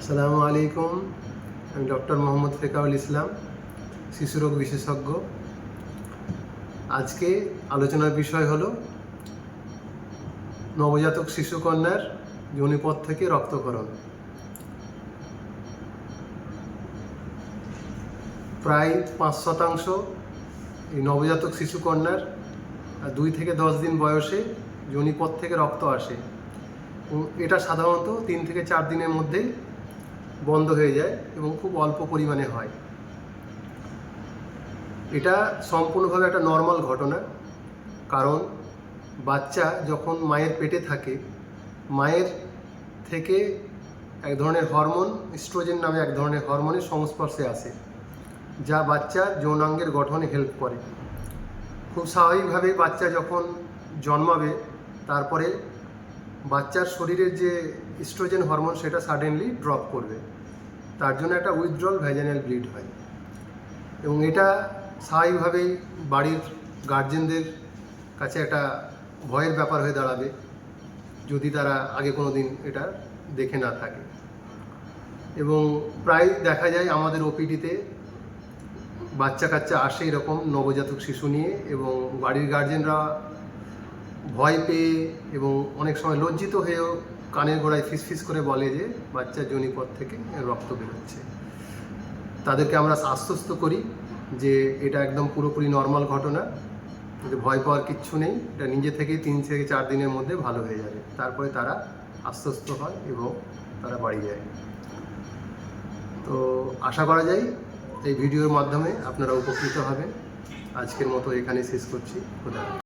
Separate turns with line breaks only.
আসসালামু আলাইকুম। আমি ডক্টর মোহাম্মদ ফেকাউল ইসলাম শিশুরোগ বিশেষজ্ঞ। আজকে আলোচনার বিষয় হলো, নবজাতক শিশুকন্যার যৌনিপথ থেকে রক্তকরণ। প্রায় পাঁচ শতাংশ এই নবজাতক শিশুকন্যার দুই থেকে দশ দিন বয়সে যৌনিপথ থেকে রক্ত আসে। এটা সাধারণত তিন থেকে চার দিনের মধ্যেই বন্ধ হয়ে যায় এবং খুব অল্প পরিমাণে হয়। এটা সম্পূর্ণভাবে একটা নর্মাল ঘটনা, কারণ বাচ্চা যখন মায়ের পেটে থাকে, মায়ের থেকে এক ধরনের হরমোন স্ট্রোজেন নামে এক ধরনের হরমোনের সংস্পর্শে আসে, যা বাচ্চার যৌনাঙ্গের গঠনে হেল্প করে। খুব স্বাভাবিকভাবেই বাচ্চা যখন জন্মাবে, তারপরে বাচ্চার শরীরের যে ইস্ট্রোজেন হরমোন সেটা সাডেনলি ড্রপ করবে। তার জন্য একটা উইথড্রল ভ্যাজানাল ব্লিড হয়। এবং এটা স্বাভাবিকভাবেই বাড়ির গার্জেনদের কাছে একটা ভয়ের ব্যাপার হয়ে দাঁড়াবে, যদি তারা আগে কোনো দিন এটা দেখে না থাকে। এবং প্রায় দেখা যায় আমাদের ওপিডিতে বাচ্চা কাচ্চা আসে এরকম নবজাতক শিশু নিয়ে এবং বাড়ির গার্জেনরা ভয় পেয়ে এবং অনেক সময় লজ্জিত হয়েও কানের গোড়ায় ফিসফিস করে বলে যে বাচ্চার জনিপথ থেকে রক্ত বেরোচ্ছে। তাদেরকে আমরা আশ্বস্ত করি যে এটা একদম পুরোপুরি নর্মাল ঘটনা, যে ভয় পাওয়ার কিচ্ছু নেই, এটা নিজে থেকেই তিন থেকে চার দিনের মধ্যে ভালো হয়ে যাবে। তারপরে তারা আশ্বস্ত হয় এবং তারা বাড়ি যায়। তো আশা করা যায় এই ভিডিওর মাধ্যমে আপনারা উপকৃত হবেন। আজকের মতো এখানে শেষ করছি। খোদা।